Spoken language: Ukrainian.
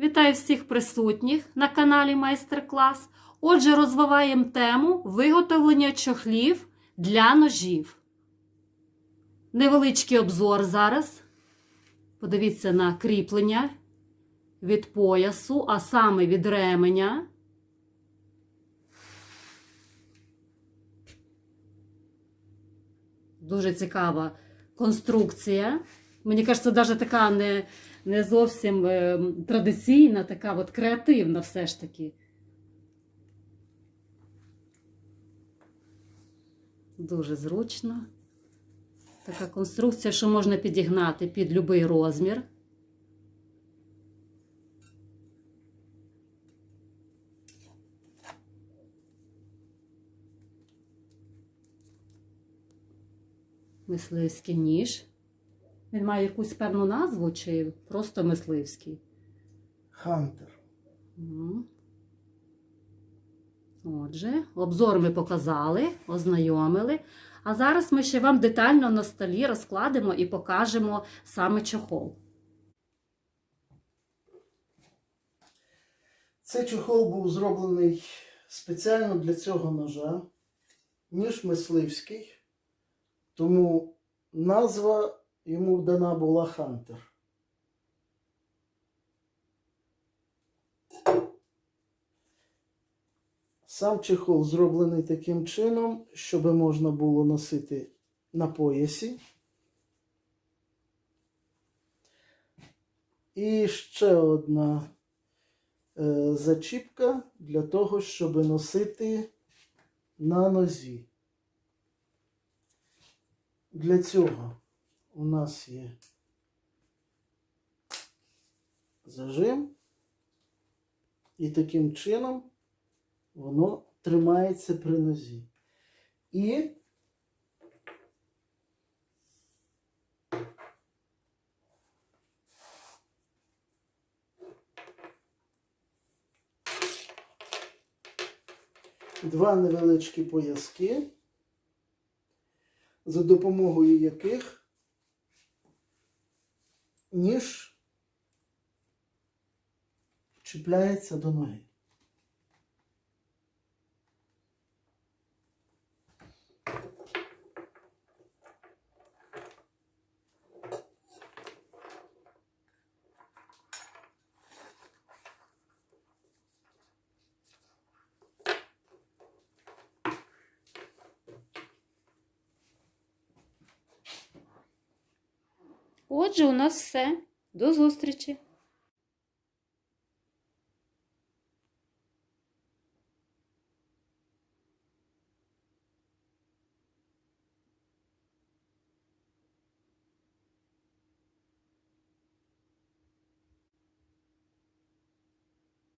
Вітаю всіх присутніх на каналі Майстер-клас. Отже, розвиваємо тему виготовлення чохлів для ножів. Невеличкий обзор зараз. Подивіться на кріплення від поясу, а саме від ременя. Дуже цікава конструкція. Мені кажеться, навіть така не, не зовсім е, традиційна, така от креативна все ж таки. Дуже зручно. Така конструкція, що можна підігнати під будь-який розмір. Мисливський ніж. Він має якусь певну назву чи просто мисливський? Хантер. Отже, обзор ми показали, ознайомили. А зараз ми ще вам детально на столі розкладемо і покажемо саме чохол. Цей чохол був зроблений спеціально для цього ножа, ніж мисливський, тому назва йому дана була Хантер. Сам чехол зроблений таким чином, щоб можна було носити на поясі. І ще одна е, зачіпка для того, щоб носити на нозі. Для цього у нас є зажим, і таким чином воно тримається при нозі. І два невеличкі пояски, за допомогою яких ніж чіпляється до ноги. Отже, у нас все. До зустрічі!